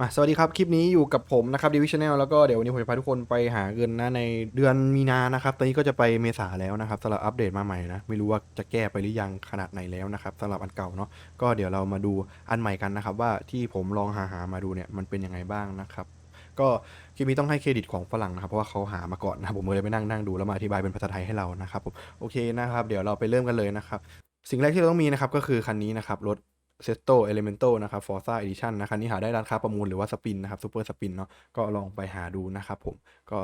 มาสวัสดีครับ คลิปนี้อยู่กับผมนะครับดิวิชแนลแล้วก็เดี๋ยววันนี้ผมจะพาทุกคนไปหาเงินนะในเดือนมีนานะครับตอนนี้ก็จะไปเมษาแล้วนะครับสำหรับอัปเดตมาใหม่นะไม่รู้ว่าจะแก้ไปหรือยังขนาดไหนแล้วนะครับสำหรับอันเก่าเนาะก็เดี๋ยวเรามาดูอันใหม่กันนะครับว่าที่ผมลองหาหามาดูเนี่ยมันเป็นยังไงบ้างนะครับก็คลิปนี้ต้องให้เครดิตของฝรั่งนะครับเพราะว่าเขาหามาก่อนนะครับผมเลยไปนั่งนั่งดูแล้วมาอธิบายเป็นภาษาไทยให้เรานะครับผมโอเคนะครับเดี๋ยวเราไปเริ่มกันเลยนะครับสิ่งแรกที่เราต้องมีนะครับก็คือคันนี้นะครับรถ เซตโตเอเลเมนโตนะครับฟอร์ซ่าเอดิชันนะคันนี้หาได้ร้านค้าประมูลหรือว่าสปินนะครับซูเปอร์สปินเนาะก็ลองไปหาดูนะครับผมก็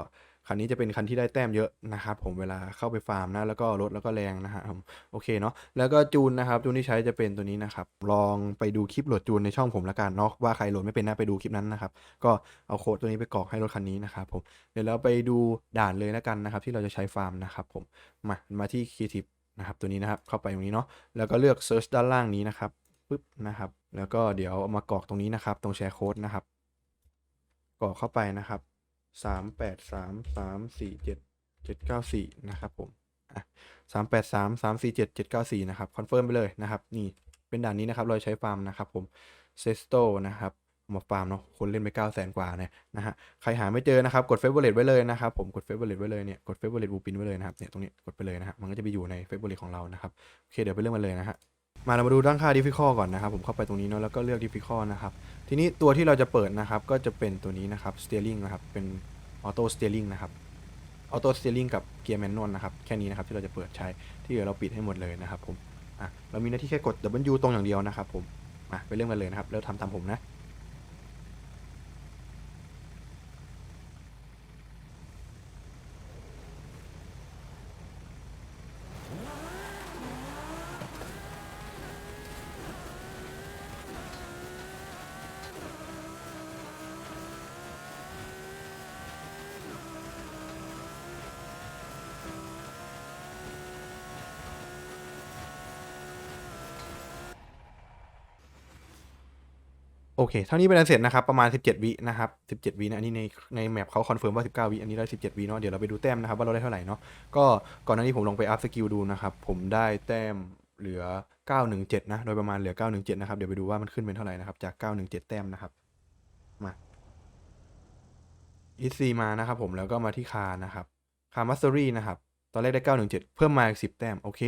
คันนี้จะเป็นคันที่ได้แต้มเยอะนะครับผมเวลาเข้าไปฟาร์มนะแล้วก็รถแล้วก็แรงนะฮะผมโอเคเนาะแล้วก็จูนนะครับจูนที่ใช้จะเป็นตัวนี้นะครับลองไปดูคลิปโหลดจูนในช่องผมละกันเนาะว่าใครโหลดไม่เป็นนะไปดูคลิปนั้นนะครับก็เอาโค้ดตัวนี้ไปกรอกให้รถคันนี้นะครับผมเดี๋ยวเราไปดูด่านเลยละกันนะครับที่เราจะใช้ฟาร์มนะครับผมมามาที่ Creative นะครับตัวนี้นะครับเข้าไปตรงนี้เนาะแล้วก็เลือก Search ด้านล่างนี้นะครับ ปึ๊บนะครับ แล้วก็เดี๋ยวเอามากรอกตรงนี้นะครับ ตรงแชร์โค้ดนะครับ กรอกเข้าไปนะครับสามแปดสามสามสี่เจ็ดเจ็ดเก้าสี่นะครับผมอะสามแปดสามสามสี่เจ็ดเจ็ดเก้าสี่นะครับคอนเฟิร์มไปเลยนะครับ นี่เป็นด่านนี้นะครับ เราใช้ฟาร์มนะครับผมเซสโตนะครับมาฟาร์มเนาะคนเล่นไป9 0 0 0 0 0 กว่าเนี่ยนะฮะใครหาไม่เจอนะครับ กดเฟเวอร์เรตไว้เลยนะครับผมกดเฟเวอร์เรตไว้เลยเนี่ยกดเฟเวอร์เรตบูปินไว้เลยนะครับเนี่ยตรงนี้กดไปเลยนะฮะมันก็จะไปอยู่ในเฟเวอร์เรตของเรานะครับโอเคเดี๋ยวไปเริ่มกันเลยนะฮะ มาเรามาดูตั้งค่า difficult ก่อนนะครับ ผมเข้าไปตรงนี้เนาะแล้วก็เลือก difficult นะครับ ทีนี้ตัวที่เราจะเปิดนะครับ ก็จะเป็นตัวนี้นะครับ steering นะครับ เป็น auto steering นะครับ auto steering กับเกียร์แมนนวลนะครับ แค่นี้นะครับที่เราจะเปิดใช้ ที่เหลือเราปิดให้หมดเลยนะครับผม อะ เรามีหน้าที่แค่กด W ตรงอย่างเดียวนะครับผม มาไปเริ่มกันเลยนะครับ แล้วทำตามผมนะ โอเค เท่านี้เป็นอันเสร็จนะครับ ประมาณ 17 วินะครับ 17 วินะ อันนี้ในในแมปเขาคอนเฟิร์มว่า 19 วิ อันนี้ได้ 17 วิเนาะ เดี๋ยวเราไปดูแต้มนะครับ ว่าเราได้เท่าไหร่เนาะ ก็ก่อนหน้านี้ผมลองไปอัพสกิลดูนะครับ ผมได้แต้มเหลือ 917 นะ โดยประมาณเหลือ 917 นะครับ เดี๋ยวไปดูว่ามันขึ้นเป็นเท่าไหร่นะครับ จาก 917 แต้มนะครับ มาอีซีมานะครับผม แล้วก็มาที่คานะครับ คามัสเตอรี่นะครับ ตอนแรกได้ 917 เพิ่มมาอีก10 แต้ม โอเค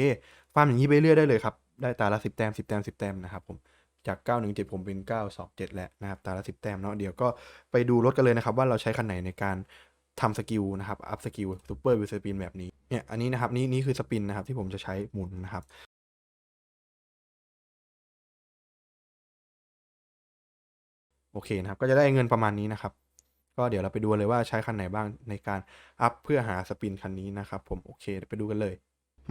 ฟาร์มอย่างนี้ไปเรื่อยได้เลยครับ ได้ตาละ 10 แต้ม 10 แต้ม 10 แต้มนะครับผม จาก 917 ผมเป็น 927 แล้วนะครับตาละ10 แต้มเนาะเดี๋ยวก็ไปดูรถกันเลยนะครับ ว่าเราใช้คันไหนในการทำสกิลนะครับ อัพสกิลซูเปอร์วิวสปินแบบนี้เนี่ยอันนี้นะครับนี่นี่คือสปินนะครับที่ผมจะใช้หมุนนะครับโอเคนะครับ ก็จะได้เงินประมาณนี้นะครับ ก็เดี๋ยวเราไปดูเลยว่าใช้คันไหนบ้างในการอัพเพื่อหาสปินคันนี้นะครับ ผมโอเคไปดูกันเลย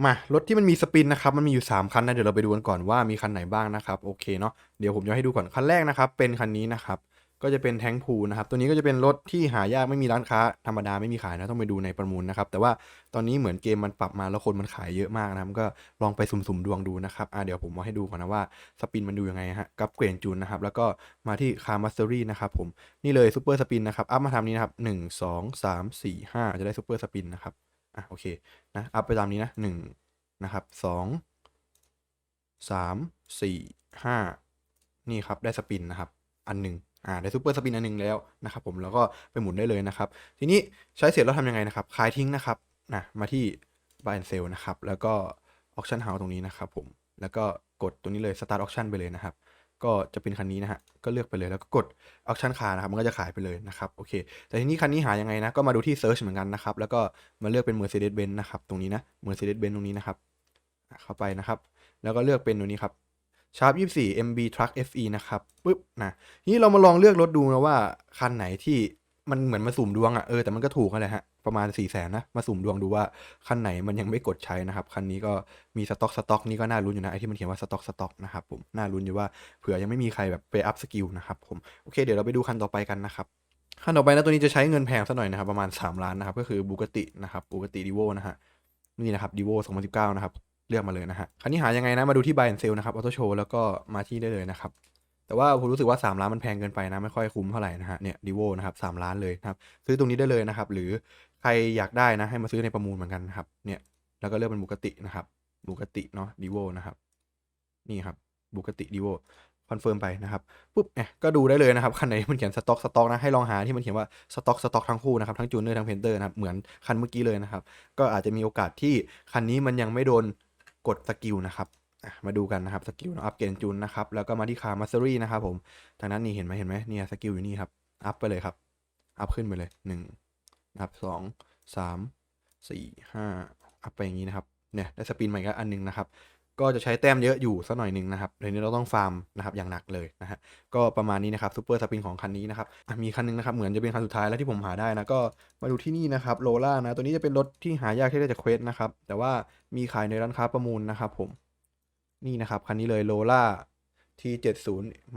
มารถที่มันมีสปินนะครับมันมีอยู่ 3 คันนะเดี๋ยวเราไปดูกันก่อนว่ามีคันไหนบ้างนะครับโอเคเนาะเดี๋ยวผมจะให้ดูก่อนคันแรกนะครับเป็นคันนี้นะครับก็จะเป็นแทงพูนะครับตัวนี้ก็จะเป็นรถที่หายากไม่มีร้านค้าธรรมดาไม่มีขายนะต้องไปดูในประมูลนะครับแต่ว่าตอนนี้เหมือนเกมมันปรับมาแล้วคนมันขายเยอะมากนะครับก็ลองไปสุ่มๆดวงดูนะครับอ่าเดี๋ยวผมมาให้ดูก่อนนะว่าสปินมันดูยังไงฮะกับเกรนจูนนะครับแล้วก็มาที่คาร์มาสเตอรี่นะครับผมนี่เลยซูเปอร์สปินนะครับอัพมาทำนี้นะครับหนึ่งสองสามสี่ห้าจะได้ซูเปอร์สปินนะครับ อะโอเคนะอัพไปตามนี้นะหนึ่งนะครับสองสามสี่ห้านี่ครับได้สปินนะครับ อันหนึ่งอ่าได้ซูเปอร์สปินอันหนึ่งแล้วนะครับผมแล้วก็ไปหมุนได้เลยนะครับ ทีนี้ใช้เสร็จแล้วทำยังไงนะครับขายทิ้งนะครับนะมาที่ buy and sell นะครับ แล้วก็ auction house ตรงนี้นะครับผมแล้วก็กดตรงนี้เลย start auction ไปเลยนะครับ ก็จะเป็นคันนี้นะฮะก็เลือกไปเลยแล้วก็กด auction car นะครับมันก็จะขายไปเลยนะครับโอเค แต่ทีนี้คันนี้หายังไงนะก็มาดูที่ search เหมือนกันนะครับแล้วก็มาเลือกเป็น Mercedes Benz นะครับตรงนี้นะ Mercedes Benz ตรงนี้นะครับเข้าไปนะครับ แล้วก็เลือกเป็นตัวนี้ครับ Sharp 24 MB Truck FE นะครับปึ๊บนะทีนี้เรามาลองเลือกรถดูนะว่าคันไหนที่มันเหมือนมาสุ่มดวงอะ่ะเออแต่มันก็ถูกนั่นแหละฮะ ประมาณ4ี่แสนนะ มาสุ่มดวงดูว่าคันไหนมันยังไม่กดใช้นะครับ คันนี้ก็มีสต็อกสต็อกนี่ก็น่ารุ้นอยู่นะไอที่มันเขียนว่าสต็อกสต็อกนะครับผมน่ารุ้นอยู่ว่าเผื่อยังไม่มีใครแบบไปอัพสกิลนะครับผมโอเคเดี๋ยวเราไปดูคันต่อไปกันนะครับคันต่อไปนะตัวนี้จะใช้เงินแพงสักหน่อยนะครับประมาณ 3 ล้านนะครับก็คือบูกตินะครับบูกติดีโวนะฮะนี่นะครับดีโว2019นะครับเลือกมาเลยนะฮะคันนี้หายังไงนะมาดูที่ buy and sell นะครับออโต้โชว์แล้วก็มาที่ได้เลยนะครับแต่ว่าผมรู้สึกว่า 3 ล้านมันแพงเกินไปนะ ไม่ค่อยคุ้มเท่าไหร่นะฮะเนี่ยดีโวนะครับ3ล้านเลยนะครับ ซื้อตรงนี้ได้เลยนะครับ หรือ ใครอยากได้นะให้มาซื้อในประมูลเหมือนกันนะครับ เนี่ย แล้วก็เลือกเป็นบูกตินะครับบูกติเนาะดีโวนะครับ นี่ครับบูกติดีโวคอนเฟิร์มไปนะครับปุ๊บเนี่ยก็ดูได้เลยนะครับคันไหนมันเขียนสต็อกสต็อกนะให้ลองหาที่มันเขียนว่าสต็อกสต็อกทั้งคู่นะครับทั้งจูเนอร์ทั้งเพนเตอร์นะครับเหมือนคันเมื่อกี้เลยนะครับ ก็อาจจะมีโอกาสที่คันนี้มันยังไม่โดนกดสกิลนะครับมาดูกันนะครับสกิลอัพเกณฑ์จูนนะครับแล้วก็มาที่คาร์มาสเตอรี่นะครับผมทางนั้นนี่เห็นไหมเห็นไหมเนี่ยสกิลอยู่นี่ครับอัพไปเลยครับอัพขึ้นไปเลยหนึ่ง นะครับสองสามสี่ห้าอัพไปอย่างนี้นะครับเนี่ยได้สปินใหม่ก็อันหนึงนะครับ ก็จะใช้แต้มเยอะอยู่สักหน่อยหนึ่งนะครับเดี๋ยวนี้เราต้องฟาร์มนะครับอย่างหนักเลยนะฮะก็ประมาณนี้นะครับซูเปอร์สปินของคันนี้นะครับมีคันหนึงนะครับเหมือนจะเป็นคันสุดท้ายแล้วที่ผมหาได้นะก็มาดูที่นี่นะครับโลล่านะตัวนี้จะเป็นรถที่หายากที่ได้จากเควสนะครับแต่ว่ามีขายในร้านค้าประมูลนะครับผมนี่นะครับคันนี้เลยโลล่า T70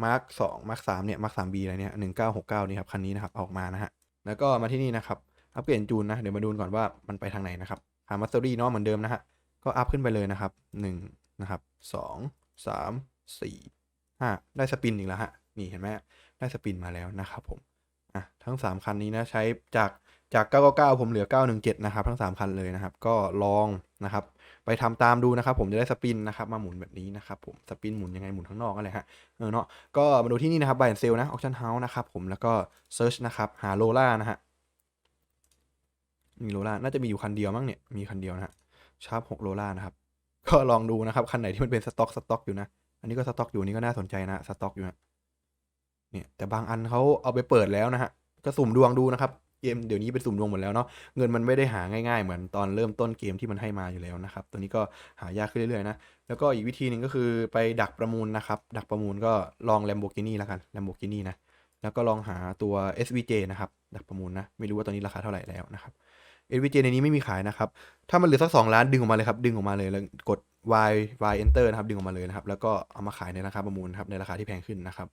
Mark 2 Mark 3เนี่ย Mark 3B อะไรเนี่ย1969นี่ครับคันนี้นะครับออกมานะฮะแล้วก็มาที่นี่นะครับ อัปเกรดจูนนะ เดี๋ยวมาดูก่อนว่ามันไปทางไหนนะครับ หามาสเตอรี่เนาะเหมือนเดิมนะฮะ ก็อัพขึ้นไปเลยนะครับหนึ่งนะครับสองสามสี่ห้าได้สปินอีกแล้วฮะ นี่เห็นไหมได้สปินมาแล้วนะครับผม อะ ทั้ง 3 คันนี้นะ ใช้จากจาก 999 ผมเหลือ 917 นะครับ ทั้ง 3 คันเลยนะครับ ก็ลองนะครับ ไปทำตามดูนะครับ ผมจะได้สปินนะครับ มาหมุนแบบนี้นะครับผม สปินหมุนยังไงหมุนข้างนอกก็เลยฮะ เออเนาะ ก็มาดูที่นี่นะครับ buy and sell นะ auction house นะครับผม แล้วก็ search นะครับ หาโลล่านะฮะ มีโลล่าน่าจะมีอยู่คันเดียวมั้งเนี่ย มีคันเดียวนะฮะชาร์ป6โลล่านะครับ ก็ลองดูนะครับ คันไหนที่มันเป็นสต็อกสต็อกอยู่นะ อันนี้ก็สต็อกอยู่นี่ก็น่าสนใจนะสต็อกอยู่นะเนี่ยแต่บางอันเขาเอาไปเปิดแล้วนะฮะ ก็สุ่มดวงดูนะครับ เกมเดี๋ยวนี้เป็นสุ่มดวงหมดแล้วเนาะ เงินมันไม่ได้หาง่ายๆ เหมือนตอนเริ่มต้นเกมที่มันให้มาอยู่แล้วนะครับ ตัวนี้ก็หายากขึ้นเรื่อยๆนะ แล้วก็อีกวิธีหนึ่งก็คือไปดักประมูลนะครับ ดักประมูลก็ลอง Lamborghini แล้วกัน Lamborghini นะ แล้วก็ลองหาตัว SVJ นะครับ ดักประมูลนะ ไม่รู้ว่าตอนนี้ราคาเท่าไหร่แล้วนะครับ SVJ ในนี้ไม่มีขายนะครับ ถ้ามันเหลือสักสองล้านดึงออกมาเลยครับ ดึงออกมาเลยแล้วกด Y Y Enter นะครับ ดึงออกมาเลยนะครับ แล้วก็เอามาขายในราคาประมูลครับ ในราคาที่แพงขึ้นนะครับ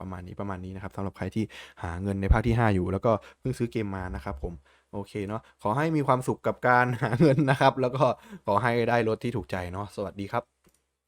ประมาณนี้ประมาณนี้นะครับสำหรับใครที่หาเงินในภาคที่ 5 อยู่ แล้วก็เพิ่งซื้อเกมมานะครับผมโอเคเนาะขอให้มีความสุขกับการหาเงินนะครับ แล้วก็ขอให้ได้รถที่ถูกใจเนาะสวัสดีครับ